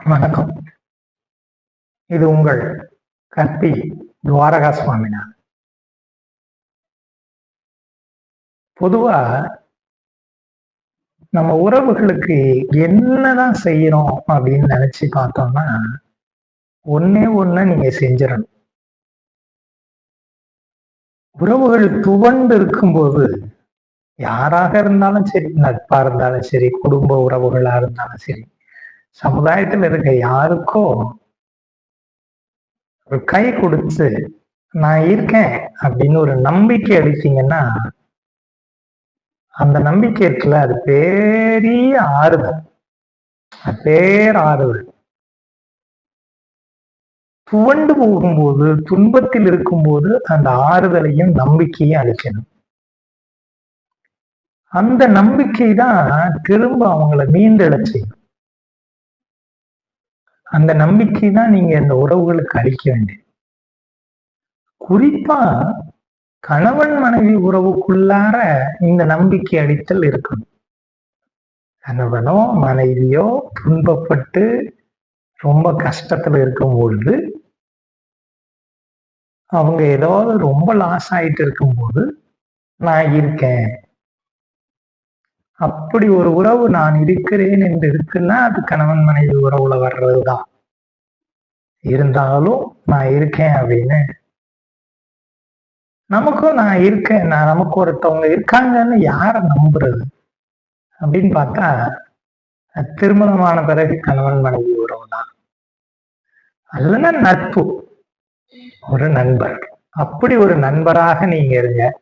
வணக்கம். இது உங்கள் கற்பி துவாரகா சுவாமினா பொதுவா நம்ம உறவுகளுக்கு என்னதான் செய்யறோம் அப்படின்னு நினைச்சு பார்த்தோம்னா ஒன்னே ஒண்ணு நீங்க செஞ்சிடணும். உறவுகள் துவண்டு இருக்கும்போது யாராக இருந்தாலும் சரி நட்பா இருந்தாலும் சரி குடும்ப உறவுகளா இருந்தாலும் சரி சமுதாயத்தில் இருக்க யாருக்கோ ஒரு கை கொடுத்து நான் இருக்கேன் அப்படின்னு ஒரு நம்பிக்கை அளித்தீங்கன்னா அந்த நம்பிக்கை இருக்குல்ல அது பெரிய ஆறுதல். பேர் ஆறுதல். துவண்டு போகும்போது துன்பத்தில் இருக்கும்போது அந்த ஆறுதலையும் நம்பிக்கையும் அளிக்கணும். அந்த நம்பிக்கை தான் திரும்ப அவங்கள மீண்டெழச் செய்யும். அந்த நம்பிக்கை தான் நீங்க இந்த உறவுகளுக்கு அளிக்க வேண்டியது. குறிப்பா கணவன் மனைவி உறவுக்குள்ளார இந்த நம்பிக்கை அடித்தல் இருக்கணும். கணவனோ மனைவியோ துன்பப்பட்டு ரொம்ப கஷ்டத்துல இருக்கும் பொழுது அவங்க ஏதாவது ரொம்ப லாஸ் ஆயிட்டு இருக்கும்போது நான் இருக்கேன். அப்படி ஒரு உறவு நான் இருக்கிறேன் என்று இருக்குன்னா அது கணவன் மனைவி உறவுல வர்றதுதான். இருந்தாலும் நான் இருக்கேன் அப்படின்னு. நமக்கும் நான் இருக்கேன் நான் நமக்கு ஒருத்தவங்க இருக்காங்கன்னு யாரை நம்புறது? அப்படின்னு பார்த்தா திருமணமான பிறகு கணவன் மனைவி உறவு தான் அல்லனா நட்பு. ஒரு நண்பர். அப்படி ஒரு நண்பராக நீங்க இருங்க.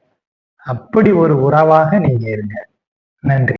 அப்படி ஒரு உறவாக நீங்க இருங்க. நன்றி